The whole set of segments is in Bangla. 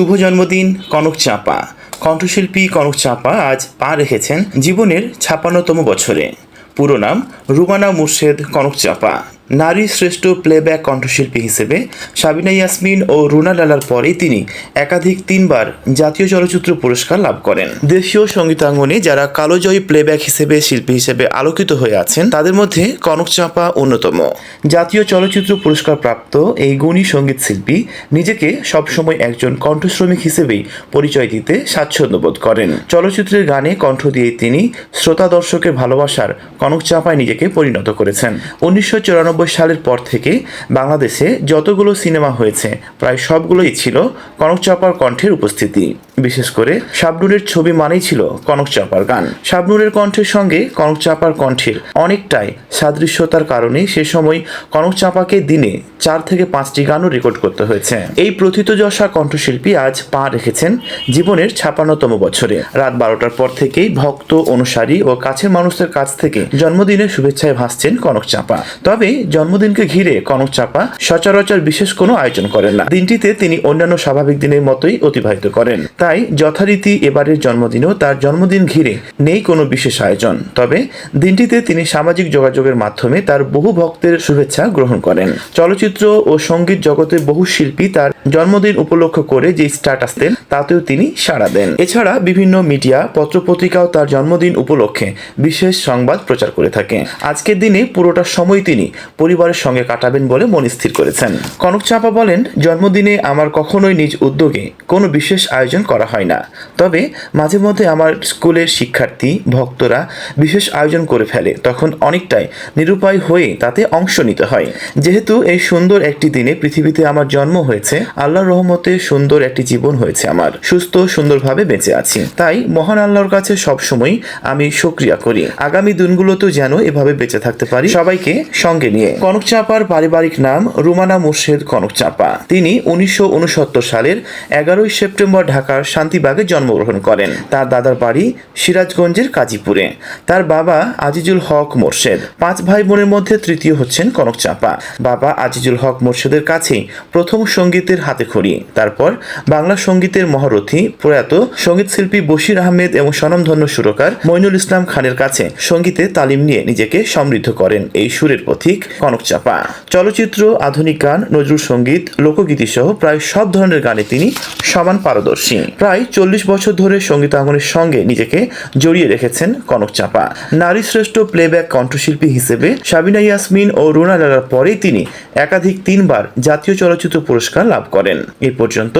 শুভ জন্মদিন, কনক চাপা। কণ্ঠশিল্পী কনক চাপা আজ পা রেখেছেন জীবনের ছাপান্নতম বছরে। পুরো নাম রুমানা মুর্শেদ কনক চাপা। নারী শ্রেষ্ঠ প্লেব্যাক কণ্ঠশিল্পী হিসেবে সাবিনা ইয়াসমিন ও রুনা লালার পরেই তিনি একাধিক তিনবার জাতীয় চলচ্চিত্র পুরস্কার লাভ করেন। দেশীয় সঙ্গীতাঙ্গনে যারা কালোজয়ী প্লেব্যাক হিসেবে শিল্পী হিসেবে আলোকিত হয়ে আছেন, তাদের মধ্যে কনক চাপা অন্যতম। জাতীয় চলচ্চিত্র পুরস্কার প্রাপ্ত এই গুণী সংগীত শিল্পী নিজেকে সবসময় একজন কণ্ঠশ্রমিক হিসেবেই পরিচয় দিতে স্বাচ্ছন্দ্য বোধ করেন। চলচ্চিত্রের গানে কণ্ঠ দিয়ে তিনি শ্রোতা দর্শকের ভালোবাসার কনক চাপায় নিজেকে পরিণত করেছেন। উনিশশো চুরানব্বই সালের পর থেকে বাংলাদেশে যতগুলো সিনেমা হয়েছে, প্রায় সবগুলোই ছিল কনক চাপার কণ্ঠের উপস্থিতি। বিশেষ করে শাবনুরের ছবি মানেই ছিল কনক চাপার গান। শাবনুরের কণ্ঠের সঙ্গে কনক চাপার কণ্ঠের অনেকটাই সাদৃশ্যতার কারণে সে সময় কনক চাপাকে দিনে চার থেকে পাঁচটি গানও রেকর্ড করতে হয়েছে। এই প্রথিতযশা কণ্ঠশিল্পী আজ পা রেখেছেন জীবনের ছাপান্নতম বছরে। রাত বারোটার পর থেকেই ভক্ত, অনুসারী ও কাছের মানুষদের কাছ থেকে জন্মদিনের শুভেচ্ছায় ভাসছেন কনক চাপা। তবে জন্মদিনকে ঘিরে কনক চাপা সচরাচর বিশেষ কোনো আয়োজন করেন না। দিনটিতে তিনি অন্যান্য স্বাভাবিক দিনের মতোই অতিবাহিত করেন। তাই যথারীতি এবারের জন্মদিনেও তার জন্মদিন ঘিরে নেই কোনো বিশেষ আয়োজন। তবে দিনটিতে তিনি সামাজিক যোগাযোগের মাধ্যমে তার বহু ভক্তের শুভেচ্ছা গ্রহণ করেন। চলচ্চিত্র ও সংগীত জগতের বহু শিল্পী তার জন্মদিন উপলক্ষ করে যে স্ট্যাটাস দেন তাতেও তিনি সাড়া দেন। এছাড়া বিভিন্ন মিডিয়া, পত্রপত্রিকাও তার জন্মদিন উপলক্ষে বিশেষ সংবাদ প্রচার করে থাকে। আজকের দিনে পুরোটা সময় তিনি পরিবারের সঙ্গে কাটাবেন বলে মন স্থির করেছেন। কনক চাপা বলেন, জন্মদিনে আমার কখনোই নিজ উদ্যোগে কোনো বিশেষ আয়োজন করা হয় না। তবে মাঝে মধ্যে আমার স্কুলের শিক্ষার্থী, ভক্তরা বিশেষ আয়োজন করে ফেলে। তখন অনেকটাই নিরুপায় হয়ে তাতে অংশ নিতে হয়। যেহেতু এই সুন্দর একটি দিনে পৃথিবীতে আমার জন্ম হয়েছে, আল্লাহর রহমতে সুন্দর একটি জীবন হয়েছে আমার। সুস্থ, সুন্দরভাবে বেঁচে আছি। তাই মহান আল্লাহর কাছে সবসময় আমি সক্রিয়া করি। আগামী দিনগুলোতেও যেন এভাবে বেঁচে থাকতে পারি। সবাইকে সঙ্গে নিয়ে। কনক চাপার পারিবারিক নাম রুমানা মুর্শেদ কনক চাপা তিনি উনিশশো উনসত্তর সালের এগারোই সেপ্টেম্বর ঢাকার শান্তিবাগে জন্মগ্রহণ করেন। তার দাদার বাড়ি সিরাজগঞ্জের কাজীপুরে। তার বাবা আজিজুল হক মোর্শেদ। পাঁচ ভাই বোনের মধ্যে তৃতীয় হচ্ছেন কনক চাপা। বাবা আজিজুল হক মোর্শেদের কাছেই প্রথম সঙ্গীতের হাতে খড়ি। তারপর বাংলা সঙ্গীতের মহারথী প্রয়াত সংগীত শিল্পী বশির আহমেদ এবং স্বনামধন্য সুরকার মইনুল ইসলাম খানের কাছে সঙ্গীতে তালিম নিয়ে নিজেকে সমৃদ্ধ করেন এই সুরের পথিক কনক চাপা। চলচ্চিত্র, আধুনিক গান, নজরুল সংগীত লোকগীতি সহ প্রায় সব ধরনের গানে তিনি সমান পারদর্শী। প্রায় চল্লিশ বছর ধরে সঙ্গীতাঙ্গনের সঙ্গে নিজেকে জড়িয়ে রেখেছেন কনক চাপা। নারী শ্রেষ্ঠ প্লেব্যাক কণ্ঠশিল্পী হিসেবে সাবিনা ইয়াসমিন ও রুনা লালার পরেই তিনি একাধিক তিনবার জাতীয় চলচ্চিত্র পুরস্কার লাভ করেন। এ পর্যন্ত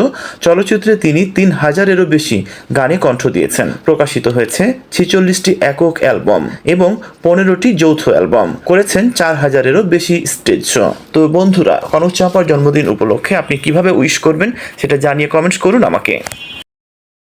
চলচ্চিত্রে তিনি তিন হাজারেরও বেশি গানে কণ্ঠ দিয়েছেন। প্রকাশিত হয়েছে ছেচল্লিশটি একক অ্যালবাম এবং পনেরোটি যৌথ অ্যালবাম। করেছেন চার হাজারেরও বেশি স্টেজ শো। তো বন্ধুরা, কনক চাপার জন্মদিন উপলক্ষে আপনি কীভাবে উইশ করবেন সেটা জানিয়ে কমেন্টস করুন আমাকে।